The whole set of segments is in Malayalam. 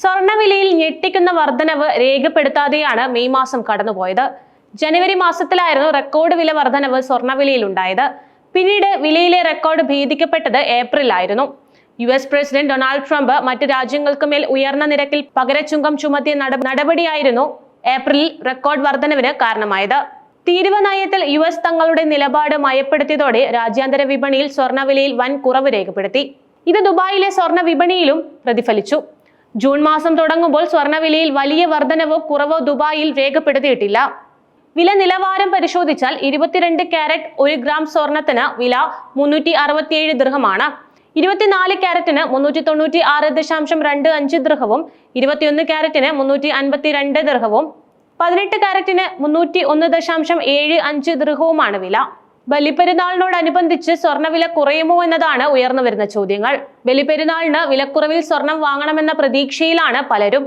സ്വർണവിലയിൽ ഞെട്ടിക്കുന്ന വർധനവ് രേഖപ്പെടുത്താതെയാണ് മെയ് മാസം കടന്നുപോയത്. ജനുവരി മാസത്തിലായിരുന്നു റെക്കോർഡ് വില വർധനവ് സ്വർണവിലയിൽ ഉണ്ടായത്. പിന്നീട് വിലയിലെ റെക്കോർഡ് ഭേദിക്കപ്പെട്ടത് ഏപ്രിലായിരുന്നു. U S president Donald Trump മറ്റ് രാജ്യങ്ങൾക്ക് മേൽ ഉയർന്ന നിരക്കിൽ പകരച്ചുങ്കം ചുമത്തിയ നട- നടപടിയായിരുന്നു ഏപ്രിലിൽ റെക്കോർഡ് വർധനവിന് കാരണമായത്. തീരുവ നയത്തിൽ യു എസ് തങ്ങളുടെ നിലപാട് മയപ്പെടുത്തിയതോടെ രാജ്യാന്തര വിപണിയിൽ സ്വർണവിലയിൽ വൻ കുറവ് രേഖപ്പെടുത്തി. ഇത് ദുബായിലെ സ്വർണ വിപണിയിലും പ്രതിഫലിച്ചു. ജൂൺ മാസം തുടങ്ങുമ്പോൾ സ്വർണവിലയിൽ വലിയ വർധനവോ കുറവോ ദുബായിൽ രേഖപ്പെടുത്തിയിട്ടില്ല. വില നിലവാരം പരിശോധിച്ചാൽ ഇരുപത്തിരണ്ട് ക്യാരറ്റ് ഒരു ഗ്രാം സ്വർണത്തിന് വില മുന്നൂറ്റി അറുപത്തിയേഴ് ദൃഹമാണ്. ഇരുപത്തിനാല് ക്യാരറ്റിന് മുന്നൂറ്റി തൊണ്ണൂറ്റി ആറ് ദശാംശം രണ്ട് അഞ്ച് ദൃഹവും ഇരുപത്തിയൊന്ന് ക്യാരറ്റിന് മുന്നൂറ്റി അൻപത്തി രണ്ട് ദൃഹവും പതിനെട്ട് ക്യാരറ്റിന് മുന്നൂറ്റി ഒന്ന് ദശാംശം ഏഴ് അഞ്ച് ദൃഹവുമാണ് വില. ബലിപ്പെരുന്നാളിനോടനുബന്ധിച്ച് സ്വർണവില കുറയുമോ എന്നതാണ് ഉയർന്നു വരുന്ന ചോദ്യങ്ങൾ. ബലിപ്പെരുന്നാളിന് വിലക്കുറവിൽ സ്വർണം വാങ്ങണമെന്ന പ്രതീക്ഷയിലാണ് പലരും.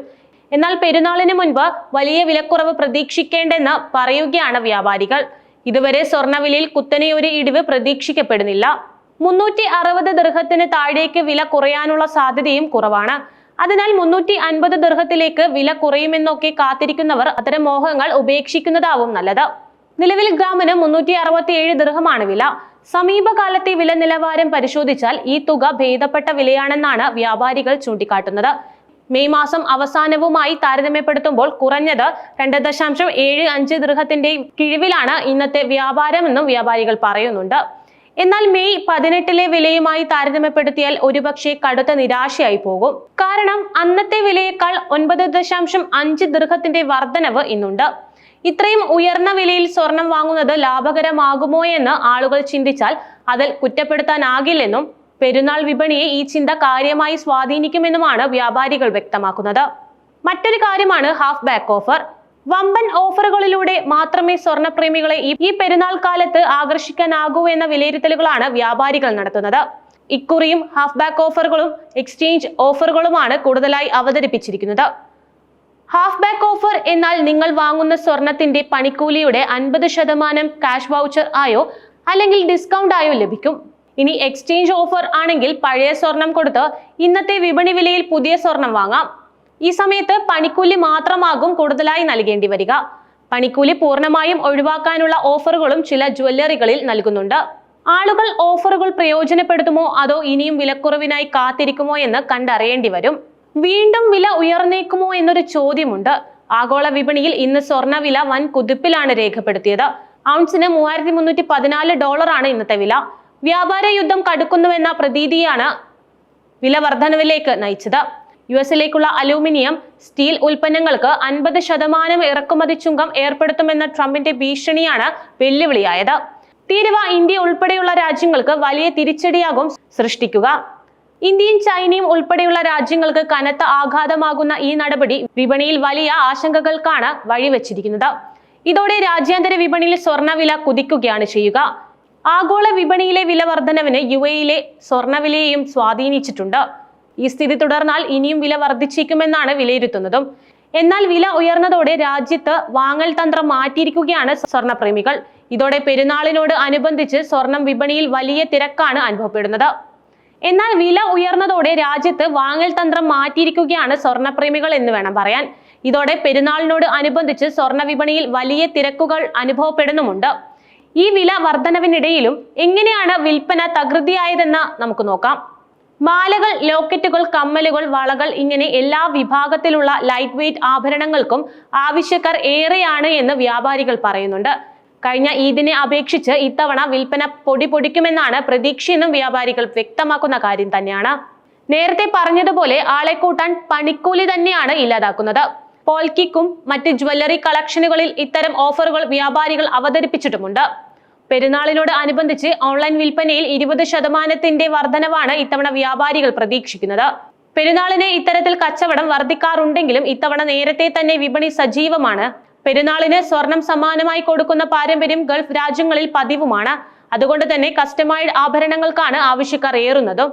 എന്നാൽ പെരുന്നാളിന് മുൻപ് വലിയ വിലക്കുറവ് പ്രതീക്ഷിക്കേണ്ടെന്ന് പറയുകയാണ് വ്യാപാരികൾ. ഇതുവരെ സ്വർണവിലയിൽ കുത്തനെയൊരു ഇടിവ് പ്രതീക്ഷിക്കപ്പെടുന്നില്ല. മുന്നൂറ്റി അറുപത് ദൃഹത്തിന് താഴേക്ക് വില കുറയാനുള്ള സാധ്യതയും കുറവാണ്. അതിനാൽ മുന്നൂറ്റി അൻപത് ദൃഹത്തിലേക്ക് വില കുറയുമെന്നൊക്കെ കാത്തിരിക്കുന്നവർ അത്തരം മോഹങ്ങൾ ഉപേക്ഷിക്കുന്നതാവും നല്ലത്. നിലവിൽ ഗ്രാമിന് മുന്നൂറ്റി അറുപത്തി ഏഴ് ദൃഹമാണ് വില. സമീപകാലത്തെ വില നിലവാരം പരിശോധിച്ചാൽ ഈ തുക ഭേദപ്പെട്ട വിലയാണെന്നാണ് വ്യാപാരികൾ ചൂണ്ടിക്കാട്ടുന്നത്. മെയ് മാസം അവസാനവുമായി താരതമ്യപ്പെടുത്തുമ്പോൾ കുറഞ്ഞത് രണ്ട് ദശാംശം ഏഴ് അഞ്ച് ദൃഹത്തിന്റെ കിഴിവിലാണ് ഇന്നത്തെ വ്യാപാരമെന്നും വ്യാപാരികൾ പറയുന്നുണ്ട്. എന്നാൽ മെയ് പതിനെട്ടിലെ വിലയുമായി താരതമ്യപ്പെടുത്തിയാൽ ഒരുപക്ഷെ കടുത്ത നിരാശയായി പോകും. കാരണം അന്നത്തെ വിലയേക്കാൾ ഒൻപത് ദശാംശം അഞ്ച് ദൃഹത്തിന്റെ വർധനവ് ഇന്നുണ്ട്. ഇത്രയും ഉയർന്ന വിലയിൽ സ്വർണം വാങ്ങുന്നത് ലാഭകരമാകുമോ എന്ന് ആളുകൾ ചിന്തിച്ചാൽ അതിൽ കുറ്റപ്പെടുത്താനാകില്ലെന്നും പെരുന്നാൾ വിപണിയെ ഈ ചിന്ത കാര്യമായി സ്വാധീനിക്കുമെന്നുമാണ് വ്യാപാരികൾ വ്യക്തമാക്കുന്നത്. മറ്റൊരു കാര്യമാണ് ഹാഫ് ബാക്ക് ഓഫർ. വമ്പൻ ഓഫറുകളിലൂടെ മാത്രമേ സ്വർണപ്രേമികളെ ഈ- പെരുന്നാൾ കാലത്ത് ആകർഷിക്കാനാകൂ എന്ന വിലയിരുത്തലുകളാണ് വ്യാപാരികൾ നടത്തുന്നത്. ഇക്കുറിയും ഹാഫ് ബാക്ക് ഓഫറുകളും എക്സ്ചേഞ്ച് ഓഫറുകളുമാണ് കൂടുതലായി അവതരിപ്പിച്ചിരിക്കുന്നത്. ഹാഫ് ബാക്ക് ഓഫർ എന്നാൽ നിങ്ങൾ വാങ്ങുന്ന സ്വർണത്തിന്റെ പണിക്കൂലിയുടെ അൻപത് ശതമാനം കാഷ് വൗച്ചർ ആയോ അല്ലെങ്കിൽ ഡിസ്കൗണ്ട് ആയോ ലഭിക്കും. ഇനി എക്സ്ചേഞ്ച് ഓഫർ ആണെങ്കിൽ പഴയ സ്വർണം കൊടുത്ത് ഇന്നത്തെ വിപണി വിലയിൽ പുതിയ സ്വർണം വാങ്ങാം. ഈ സമയത്ത് പണിക്കൂലി മാത്രമാകും കൂടുതലായി നൽകേണ്ടി വരിക. പണിക്കൂലി പൂർണമായും ഒഴിവാക്കാനുള്ള ഓഫറുകളും ചില ജ്വല്ലറികളിൽ നൽകുന്നുണ്ട്. ആളുകൾ ഓഫറുകൾ പ്രയോജനപ്പെടുത്തുമോ അതോ ഇനിയും വിലക്കുറവിനായി കാത്തിരിക്കുമോ എന്ന് കണ്ടറിയേണ്ടി വരും. വീണ്ടും വില ഉയർന്നേക്കുമോ എന്നൊരു ചോദ്യമുണ്ട്. ആഗോള വിപണിയിൽ ഇന്ന് സ്വർണ വില വൻ കുതിപ്പിലാണ് രേഖപ്പെടുത്തിയത്. ഔൺസിന് മൂവായിരത്തി മുന്നൂറ്റി പതിനാല് ഡോളറാണ് ഇന്നത്തെ വില. വ്യാപാര യുദ്ധം കടുക്കുന്നുവെന്ന പ്രതീതിയാണ് വില വർധനവിലേക്ക് നയിച്ചത്. യു എസിലേക്കുള്ള അലൂമിനിയം സ്റ്റീൽ ഉൽപ്പന്നങ്ങൾക്ക് അൻപത് ശതമാനം ഇറക്കുമതി ചുങ്കം ഏർപ്പെടുത്തുമെന്ന ട്രംപിന്റെ ഭീഷണിയാണ് വെല്ലുവിളിയായത്. തീരുവ ഇന്ത്യ ഉൾപ്പെടെയുള്ള രാജ്യങ്ങൾക്ക് വലിയ തിരിച്ചടിയാകും സൃഷ്ടിക്കുക. ഇന്ത്യയും ചൈനയും ഉൾപ്പെടെയുള്ള രാജ്യങ്ങൾക്ക് കനത്ത ആഘാതമാകുന്ന ഈ നടപടി വിപണിയിൽ വലിയ ആശങ്കകൾക്കാണ് വഴിവെച്ചിരിക്കുന്നത്. ഇതോടെ രാജ്യാന്തര വിപണിയിൽ സ്വർണവില കുതിക്കുകയാണ് ചെയ്യുക. ആഗോള വിപണിയിലെ വില വർധനവിന് യു എയിലെ സ്വർണവിലയെയും സ്വാധീനിച്ചിട്ടുണ്ട്. ഈ സ്ഥിതി തുടർന്നാൽ ഇനിയും വില വർദ്ധിച്ചേക്കുമെന്നാണ് വിലയിരുത്തുന്നതും. എന്നാൽ വില ഉയർന്നതോടെ രാജ്യത്ത് വാങ്ങൽ തന്ത്രം മാറ്റിയിരിക്കുകയാണ് സ്വർണപ്രേമികൾ. ഇതോടെ പെരുന്നാളിനോട് അനുബന്ധിച്ച് സ്വർണം വിപണിയിൽ വലിയ തിരക്കാണ് അനുഭവപ്പെടുന്നത്. എന്നാൽ വില ഉയർന്നതോടെ രാജ്യത്ത് വാങ്ങൽ തന്ത്രം മാറ്റിയിരിക്കുകയാണ് സ്വർണപ്രേമികൾ എന്ന് വേണം പറയാൻ. ഇതോടെ പെരുന്നാളിനോട് അനുബന്ധിച്ച് സ്വർണ വിപണിയിൽ വലിയ തിരക്കുകൾ അനുഭവപ്പെടുന്നുമുണ്ട്. ഈ വില വർധനവിനിടയിലും എങ്ങനെയാണ് വിൽപ്പന തകൃതിയായതെന്ന് നമുക്ക് നോക്കാം. മാലകൾ ലോക്കറ്റുകൾ കമ്മലുകൾ വളകൾ ഇങ്ങനെ എല്ലാ വിഭാഗത്തിലുള്ള ലൈറ്റ് വെയ്റ്റ് ആഭരണങ്ങൾക്കും ആവശ്യക്കാർ ഏറെയാണ് എന്ന് വ്യാപാരികൾ പറയുന്നുണ്ട്. കഴിഞ്ഞ ഈദിനെ അപേക്ഷിച്ച് ഇത്തവണ വിൽപ്പന പൊടി പൊടിക്കുമെന്നാണ് പ്രതീക്ഷയെന്നും വ്യാപാരികൾ വ്യക്തമാക്കുന്ന കാര്യം തന്നെയാണ്. നേരത്തെ പറഞ്ഞതുപോലെ ആളെ കൂട്ടാൻ പണിക്കൂലി തന്നെയാണ് ഇല്ലാതാക്കുന്നത്. പോൾക്കിക്കും മറ്റ് ജ്വല്ലറി കളക്ഷനുകളിൽ ഇത്തരം ഓഫറുകൾ വ്യാപാരികൾ അവതരിപ്പിച്ചിട്ടുമുണ്ട്. പെരുന്നാളിനോട് അനുബന്ധിച്ച് ഓൺലൈൻ വിൽപ്പനയിൽ ഇരുപത് ശതമാനത്തിന്റെ വർധനവാണ് ഇത്തവണ വ്യാപാരികൾ പ്രതീക്ഷിക്കുന്നത്. പെരുന്നാളിനെ ഇത്തരത്തിൽ കച്ചവടം വർദ്ധിക്കാറുണ്ടെങ്കിലും ഇത്തവണ നേരത്തെ തന്നെ വിപണി സജീവമാണ്. പെരുന്നാളിന് സ്വർണം സമ്മാനമായി കൊടുക്കുന്ന പാരമ്പര്യം ഗൾഫ് രാജ്യങ്ങളിൽ പതിവുമാണ്. അതുകൊണ്ട് തന്നെ കസ്റ്റമൈഡ് ആഭരണങ്ങൾക്കാണ് ആവശ്യക്കാർ ഏറുന്നതും.